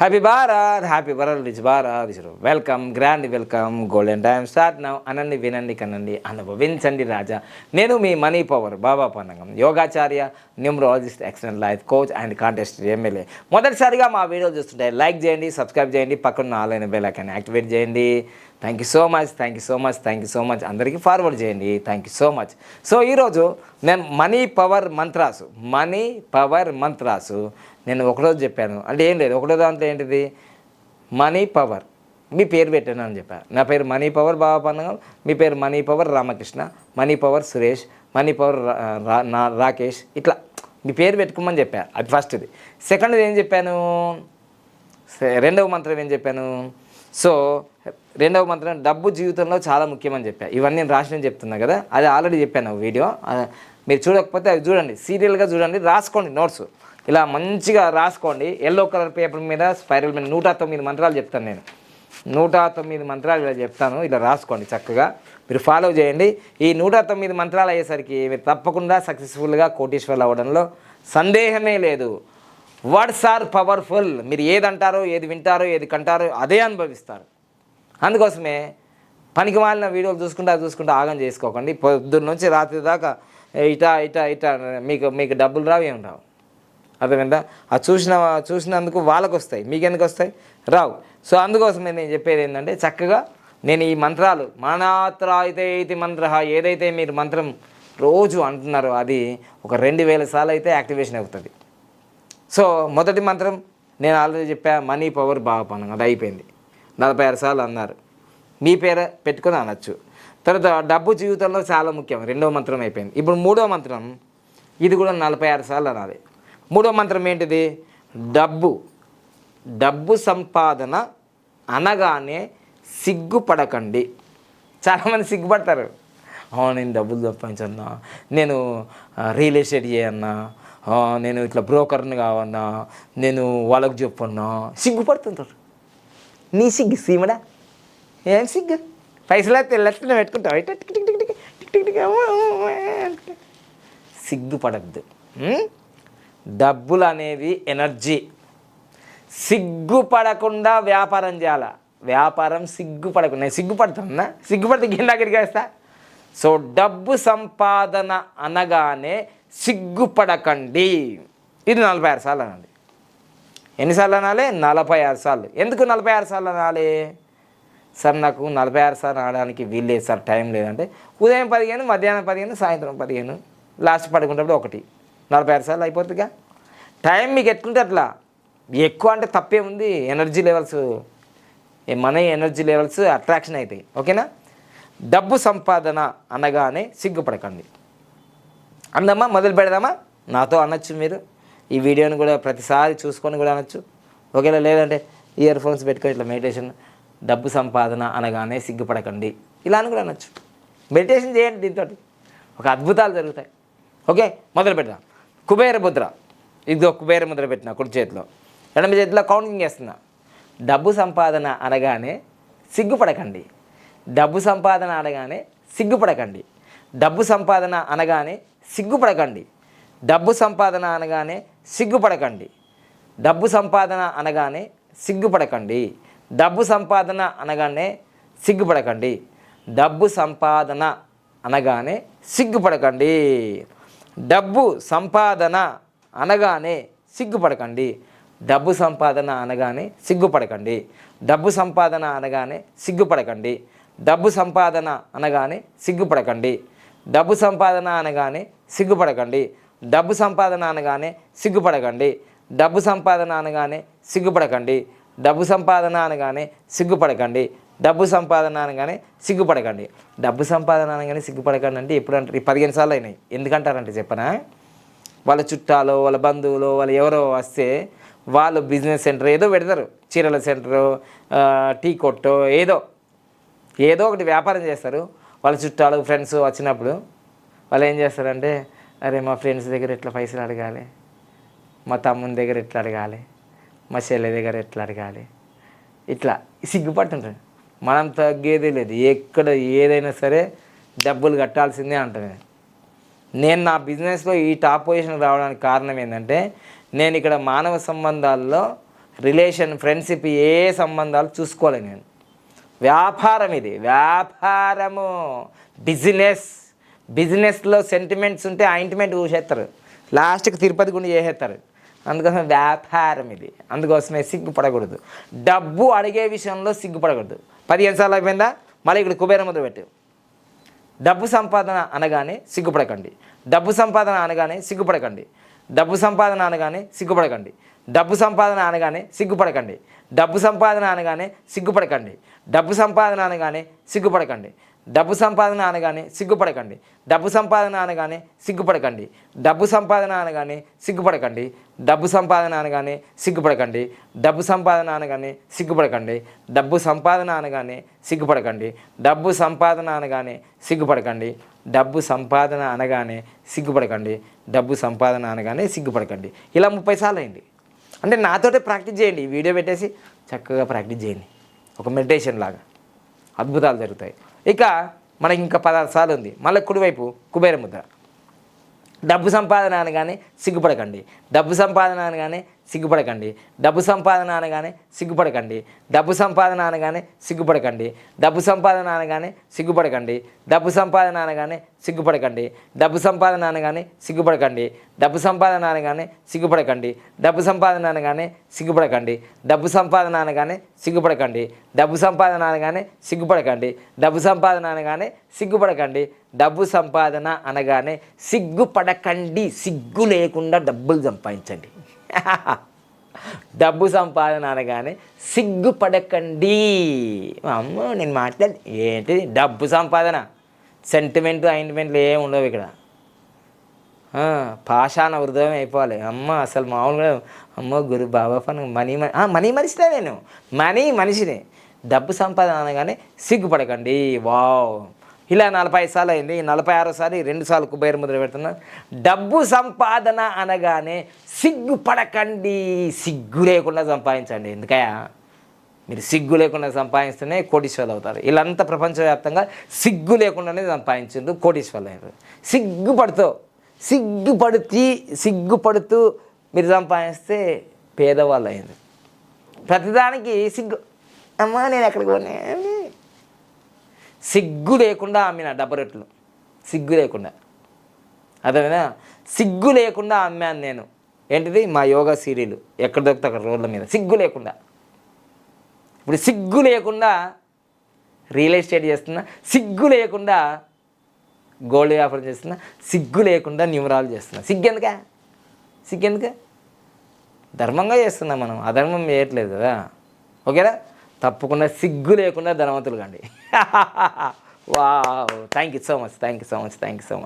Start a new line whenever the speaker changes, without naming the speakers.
Happy Bharat happy world rich Bharat rich welcome grand welcome golden time start now అనండి వినండి కనండి అనుభవించండి రాజా. నేను మీ money power Baba Pannagam యోగాచార్య numerologist excellent life coach and contest MLA మొదటిసారిగా మా వీడియో చూస్తుంటే లైక్ చేయండి సబ్స్క్రైబ్ చేయండి పక్కన ఆన్లైన్ బెల్ ఐకాన్ యాక్టివేట్ చేయండి. Thank you so much thank you so much thank you so much అందరికీ ఫార్వర్డ్ చేయండి. Thank you so much so ఈరోజు నేను మనీ పవర్ మంత్రాసు మనీ పవర్ మంత్రాసు నేను ఒకరోజు చెప్పాను. అంటే ఏం లేదు ఒకటో దాంట్లో ఏంటిది? Money power. మీ పేరు పెట్టాను అని చెప్పాను నా పేరు మనీ పవర్ బాబా పండగం మీ పేరు money power Ramakrishna money power Suresh money power నా రాకేష్ ఇట్లా. మీ పేరు పెట్టుకోమని చెప్పాను అది ఫస్ట్ది సెకండ్ది ఏం చెప్పాను? రెండవ మంత్రం ఏం చెప్పాను? సో రెండవ మంత్రం డబ్బు జీవితంలో చాలా ముఖ్యమని చెప్పాను ఇవన్నీ నేను రాసిన చెప్తున్నా కదా అది ఆల్రెడీ చెప్పాను వీడియో. మీరు చూడకపోతే అవి చూడండి. సీరియల్గా చూడండి రాసుకోండి నోట్స్. ఇలా మంచిగా రాసుకోండి. ఎల్లో కలర్ పేపర్ మీద స్పైరల్ మీద నూట తొమ్మిది మంత్రాలు చెప్తాను నేను. నూట తొమ్మిది మంత్రాలు ఇలా చెప్తాను. ఇలా రాసుకోండి చక్కగా. మీరు ఫాలో చేయండి. ఈ నూట తొమ్మిది మంత్రాలు అయ్యేసరికి మీరు తప్పకుండా సక్సెస్ఫుల్గా కోటీశ్వర్లు అవ్వడంలో సందేహమే లేదు. వర్డ్స్ ఆర్ పవర్ఫుల్ మీరు ఏది అంటారో ఏది వింటారో ఏది కంటారో అదే అనుభవిస్తారు. అందుకోసమే పనికి మాలిన వీడియోలు చూసుకుంటా చూసుకుంటా ఆగం చేసుకోకండి. పొద్దున్న నుంచి రాత్రి దాకా ఇటా ఇటా ఇటా మీకు మీకు డబ్బులు రావు ఏం రావు. అర్థమైందా? ఆ చూసిన చూసినందుకు వాళ్ళకు వస్తాయి మీకెందుకు వస్తాయి రావు. సో అందుకోసమే నేను చెప్పేది ఏంటంటే చక్కగా నేను ఈ మంత్రాలు మానాత్ర అయితే ఇది మంత్ర ఏదైతే మీరు మంత్రం రోజు అంటున్నారో అది ఒక రెండు వేల సార్లు అయితే యాక్టివేషన్ అవుతుంది. సో మొదటి మంత్రం నేను ఆల్రెడీ చెప్పా మనీ పవర్ బాగా అది అయిపోయింది. నలభై ఆరు సార్లు అన్నారు. మీ పేర పెట్టుకొని అనొచ్చు. తర్వాత డబ్బు జీవితంలో చాలా ముఖ్యం. రెండో మంత్రం అయిపోయింది. ఇప్పుడు మూడో మంత్రం ఇది కూడా నలభై ఆరు సార్లు అనాలి. మూడో మంత్రం ఏంటిది డబ్బు డబ్బు సంపాదన అనగానే సిగ్గుపడకండి చాలామంది సిగ్గుపడతారు అవును నేను డబ్బులు సంపాదించన్నా నేను రియల్ ఎస్టేట్ చేయన్నా నేను ఇట్లా బ్రోకర్ని కావన్నా నేను వాళ్ళకు చెప్పన్నా సిగ్గుపడుతుంటారు నీ సిగ్గు సీమడా ఏం సిగ్గు పైసలు అయితే లెఫ్ట్నే పెట్టుకుంటావు సిగ్గుపడద్దు డబ్బులు అనేవి ఎనర్జీ. సిగ్గుపడకుండా వ్యాపారం చేయాల? వ్యాపారం సిగ్గుపడకుండా. నేను సిగ్గుపడుతున్నా సిగ్గుపడితే అక్కడికి వేస్తా? సో డబ్బు సంపాదన అనగానే సిగ్గుపడకండి. ఇది నలభై ఆరు సార్లు అనండి ఎన్నిసార్లు అనాలి? నలభై ఆరు సార్లు. ఎందుకు నలభై ఆరు సార్లు అనాలి? సార్ నాకు నలభై ఆరు సార్లు ఆడడానికి వీల్లేదు సార్ టైం లేదంటే. ఉదయం పదిహేను మధ్యాహ్నం పదిహేను సాయంత్రం పదిహేను లాస్ట్ పడుకునేటప్పుడు ఒకటి. నలభై ఆరు సార్లు అయిపోతుందిగా. టైం మీకు ఎట్లుంటే అట్లా. ఎక్కువ అంటే తప్పే ఉంది ఎనర్జీ లెవెల్స్. మన ఎనర్జీ లెవెల్స్ అట్రాక్షన్ అవుతాయి. ఓకేనా? డబ్బు సంపాదన అనగానే సిగ్గుపడకండి. అందమ్మా మొదలు పెడదామా? నాతో అనొచ్చు మీరు. ఈ వీడియోని కూడా ప్రతిసారి చూసుకొని కూడా అనొచ్చు. ఒకవేళ లేదంటే ఇయర్ ఫోన్స్ పెట్టుకొని ఇట్లా మెడిటేషన్ డబ్బు సంపాదన అనగానే సిగ్గుపడకండి. ఇలా అని కూడా అనొచ్చు. మెడిటేషన్ చేయండి దీంతో ఒక అద్భుతాలు జరుగుతాయి. ఓకే? మొదలు పెడదాం. కుబేర ముద్ర. ఇదిగో కుబేర ముద్ర పెట్టిన కుడి చేతిలో. ఎడమ చేతిలో కౌంటింగ్ చేస్తున్నా. డబ్బు సంపాదన అనగానే సిగ్గుపడకండి. డబ్బు సంపాదన అనగానే సిగ్గుపడకండి. డబ్బు సంపాదన అనగానే సిగ్గుపడకండి. డబ్బు సంపాదన అనగానే సిగ్గుపడకండి. డబ్బు సంపాదన అనగానే సిగ్గుపడకండి. డబ్బు సంపాదన అనగానే సిగ్గుపడకండి. డబ్బు సంపాదన అనగానే సిగ్గుపడకండి. డబ్బు సంపాదన అనగానే సిగ్గుపడకండి. డబ్బు సంపాదన అనగానే సిగ్గుపడకండి. డబ్బు సంపాదన అనగానే సిగ్గుపడకండి. డబ్బు సంపాదన అనగానే సిగ్గుపడకండి. డబ్బు సంపాదన అనగానే సిగ్గుపడకండి. డబ్బు సంపాదన అనగానే సిగ్గుపడకండి. డబ్బు సంపాదన అనగానే సిగ్గుపడకండి. డబ్బు సంపాదన అనగానే సిగ్గుపడకండి. డబ్బు సంపాదన అనగానే సిగ్గుపడకండి. డబ్బు సంపాదన అనగానే సిగ్గుపడకండి అంటే ఎప్పుడు అంటారు ఈ పదిహేను సార్లు అయినాయి. ఎందుకంటారంటే చెప్పనా? వాళ్ళ చుట్టాలు వాళ్ళ బంధువులు వాళ్ళు ఎవరో వస్తే వాళ్ళు బిజినెస్ సెంటర్ ఏదో పెడతారు. చీరల సెంటరు టీ కొట్టో ఏదో. ఏదో ఒకటి వ్యాపారం చేస్తారు. వాళ్ళ చుట్టాలు ఫ్రెండ్స్ వచ్చినప్పుడు వాళ్ళు ఏం చేస్తారంటే అరే మా ఫ్రెండ్స్ దగ్గర ఎట్లా పైసలు అడగాలి? మా తమ్ముని దగ్గర ఎట్లా అడగాలి? మా చెల్లె దగ్గర ఎట్లా అడగాలి? ఇట్లా సిగ్గుపడుతుంటారు. మనం తగ్గేదే లేదు. ఎక్కడ ఏదైనా సరే డబ్బులు కట్టాల్సిందే అంటాను నేను నా బిజినెస్లో ఈ టాప్ పొజిషన్ రావడానికి కారణం ఏంటంటే నేను ఇక్కడ మానవ సంబంధాల్లో రిలేషన్ ఫ్రెండ్షిప్ ఏ సంబంధాలు చూసుకోలే నేను. వ్యాపారం ఇది. వ్యాపారము బిజినెస్. బిజినెస్లో సెంటిమెంట్స్ ఉంటే ఆయింట్మెంట్ చూసేస్తారు లాస్ట్కి తిరుపతి గుండి చేసేస్తారు అందుకోసం వ్యాపారం ఇది. అందుకోసమే సిగ్గుపడకూడదు. డబ్బు అడిగే విషయంలో సిగ్గుపడకూడదు. పదిహేను సార్లు అయిపోయిందా? మళ్ళీ ఇక్కడ కుబేర ముద్ర పెట్టు. డబ్బు సంపాదన అనగానే సిగ్గుపడకండి. డబ్బు సంపాదన అనగానే సిగ్గుపడకండి. డబ్బు సంపాదన అనగానే సిగ్గుపడకండి. డబ్బు సంపాదన అనగానే సిగ్గుపడకండి. డబ్బు సంపాదన అనగానే సిగ్గుపడకండి. డబ్బు సంపాదన అనగానే సిగ్గుపడకండి. డబ్బు సంపాదన అనగానే సిగ్గుపడకండి. డబ్బు సంపాదన అనగానే సిగ్గుపడకండి. డబ్బు సంపాదన అనగానే సిగ్గుపడకండి. డబ్బు సంపాదన అనగానే సిగ్గుపడకండి. డబ్బు సంపాదన అనగానే సిగ్గుపడకండి. డబ్బు సంపాదన అనగానే సిగ్గుపడకండి. డబ్బు సంపాదన అనగానే సిగ్గుపడకండి. డబ్బు సంపాదన అనగానే సిగ్గుపడకండి. డబ్బు సంపాదన అనగానే సిగ్గుపడకండి. ఇలా ముప్పై సార్లు అయింది అంటే నాతోటే ప్రాక్టీస్ చేయండి. వీడియో పెట్టేసి చక్కగా ప్రాక్టీస్ చేయండి. ఒక మెడిటేషన్ లాగా. అద్భుతాలు జరుగుతాయి. ఇక మనకి ఇంకా పదహారు సార్లు ఉంది. మళ్ళీ కుడివైపు కుబేర ముద్ర. డబ్బు సంపాదన అనగానే సిగ్గుపడకండి. డబ్బు సంపాదన అనగానే సిగ్గుపడకండి డబ్బు సంపాదన అనగానే సిగ్గుపడకండి డబ్బు సంపాదన అనగానే సిగ్గుపడకండి డబ్బు సంపాదన అనగానే సిగ్గుపడకండి డబ్బు సంపాదన అనగానే సిగ్గుపడకండి డబ్బు సంపాదన అనగానే సిగ్గుపడకండి డబ్బు సంపాదన అనగానే సిగ్గుపడకండి డబ్బు సంపాదన అనగానే సిగ్గుపడకండి డబ్బు సంపాదన అనగానే సిగ్గుపడకండి డబ్బు సంపాదన అనగానే సిగ్గుపడకండి డబ్బు సంపాదన అనగానే సిగ్గుపడకండి డబ్బు సంపాదన అనగానే సిగ్గుపడకండి సిగ్గు లేకుండా డబ్బులు సంపాదించండి డబ్బు సంపాదన అనగానే సిగ్గుపడకండి. అమ్మో నేను మాట్లాడి ఏంటి డబ్బు సంపాదన. సెంటిమెంట్ అయిన్మెంట్లు ఏమి ఉండవు ఇక్కడ. పాషాన పాషాణ హృదయం అయిపోవాలి. అమ్మ అసలు మామూలుగా అమ్మో గురు బాబా పని మనీ ఆ, మనీ మనిషినే నేను. మనీ మనిషిని. డబ్బు సంపాదన అనగానే సిగ్గుపడకండి. వావ్. ఇలా నలభై సార్లు అయింది ఈ నలభై ఆరోసారి రెండు సార్లు కుబేర ముద్ర పెడుతున్నా. డబ్బు సంపాదన అనగానే సిగ్గుపడకండి సిగ్గు లేకుండా సంపాదించండి. ఎందుకయా మీరు సిగ్గు లేకుండా సంపాదిస్తేనే కోటీశ్వర్లు అవుతారు. వీళ్ళంతా ప్రపంచవ్యాప్తంగా సిగ్గు లేకుండానే సంపాదించారు కోటీశ్వర్లు అయ్యారు సిగ్గుపడుతూ సిగ్గుపడుతూ సిగ్గుపడుతూ మీరు సంపాదిస్తే పేదవాళ్ళు అయ్యారు ప్రతిదానికి సిగ్గు. అమ్మా నేను ఎక్కడికి పోనీ? సిగ్గు లేకుండా అమ్మిన డబ్బు రొట్టెలు. సిగ్గు లేకుండా. అదేనా సిగ్గు లేకుండా అమ్మాను నేను. ఏంటిది? మా యోగా సీరియల్ ఎక్కడ దొరికితే అక్కడ రోడ్ల మీద. సిగ్గు లేకుండా. ఇప్పుడు సిగ్గు లేకుండా రియల్ ఎస్టేట్ చేస్తున్నా సిగ్గు లేకుండా గోల్డ్ వ్యాపారం చేస్తున్నా సిగ్గు లేకుండా న్యూమరాలు చేస్తున్నా. సిగ్గు సిగ్గెందుక ధర్మంగా చేస్తున్నాం మనం. అధర్మం చేయట్లేదు కదా. ఓకేనా? తప్పకుండా సిగ్గు లేకుండా ధనవంతులు కండి. wow. Thank you so much. Thank you so much. Thank you so much.